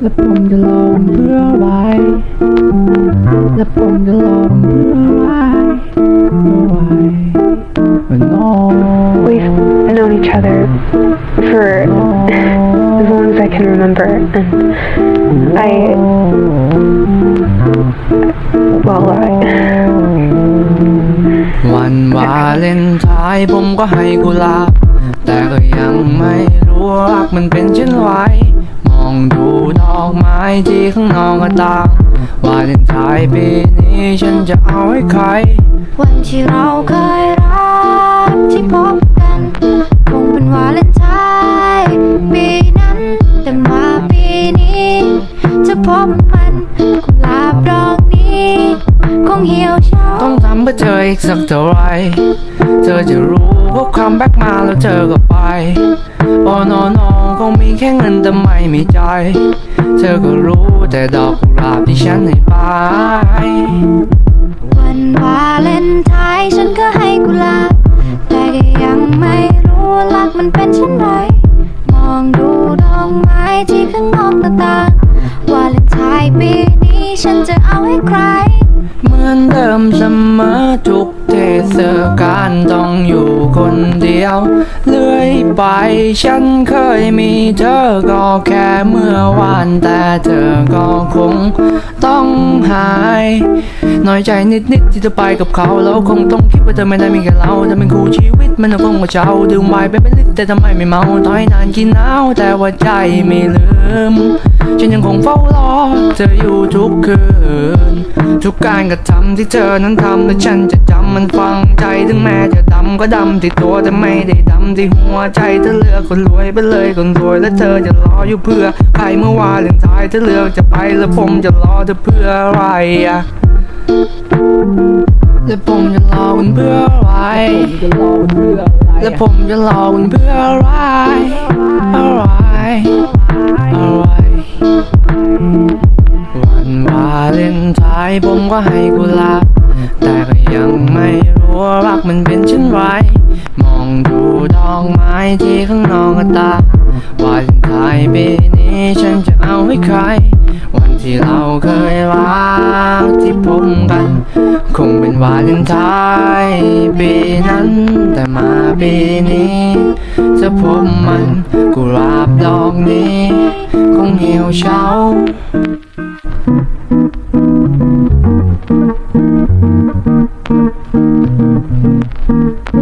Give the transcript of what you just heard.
และผมจะลองเพื่ออะไรและผมจะลองเพื่ออะไรเพื่ออะไร no We've known each other for as long as I can remember, and I, well, I, วันวาเลนไทน์ ผมก็ให้กุหลาบ แต่ก็ยังไม่รู้ว่ารักมันเป็นเช่นไรมองดูดอกไม้ที่ข้างนอกก็ต่างวาเลนไทน์ปีนี้ฉันจะเอาให้ใคร วันที่เราเคยรักที่พบกันคงเป็นวาเลนไทน์ปีนั้นแต่มาปีนี้ จะพบมันกุหลาบดอกนี้ คงเหี่ยวเฉาำเพื่อเธออีกสักเท่าไร เธอจะรู้ว่าคัมแบกมาแล้วเธอก็ไปโอ้โนโนคงมีแค่เงินแต่ไม่มีใจ เธอก็รู้แต่ดอกกุหลาบที่ฉันให้ไป วันวาเลนไทน์ฉันก็ให้กุหลาบ แต่ก็ยังไม่รู้รักมันเป็นเช่นไร มองดูดอกไม้ที่ข้างนอกหน้าต่างวาเลนไทน์ปีนี้ฉันจะเอาให้ใคร ดิมเสมอทุกเทศกาลต้องอยู่คนเดียว เลื่อยไปฉันเคยมีเธอก็แค่เมื่อวานแต่เธอก็คงต้องหายน้อยใจนิดๆที่เธอไปกับเขาแล้วคงต้องคิดว่าเธอไม่ได้มีแค่เราเธอเป็นคู่ชีวิตมันคงกว่าเจ้าดื่มไวน์ไปเป็นลิตรแต่ทำไมไม่เมาถอยนานกินหนาวแต่ว่าใจไม่ลืม ฉันยังคงเฝ้ารอเธออยู่ทุกคืน ทุกการกระทำที่เธอนั้นทำและฉันจะจำมันฟังใจถึงแม้จะดำก็ดำที่ตัวแต่ไม่ได้ดำที่หัวใจเธอเลือกคนรวยไปเลยคนรวยและเธอจะรออยู่เพื่อใครเมื่อวานเลนทายเธอเลือกจะไปแล้วผมจะรอเธอเพื่ออะไรอะและผมจะรอคุณเพื่ออะไร และผมจะรอคุณเพื่ออะไร อะไร อะไร ผมก็ให้กุหลาบแต่ก็ยังไม่รู้ว่ารักมันเป็นเช่นไร มองดูดอกไม้ที่ข้างนอกก็ตางวาเลนไทน์ปีนี้ฉันจะเอาให้ใคร วันที่เราเคยรักที่พบกัน คงเป็นวาเลนไทน์ปีนั้นแต่มาปีนี้ จะพบมันกุหลาบดอกนี้ คงเหี่ยวเฉา Mm-hmm.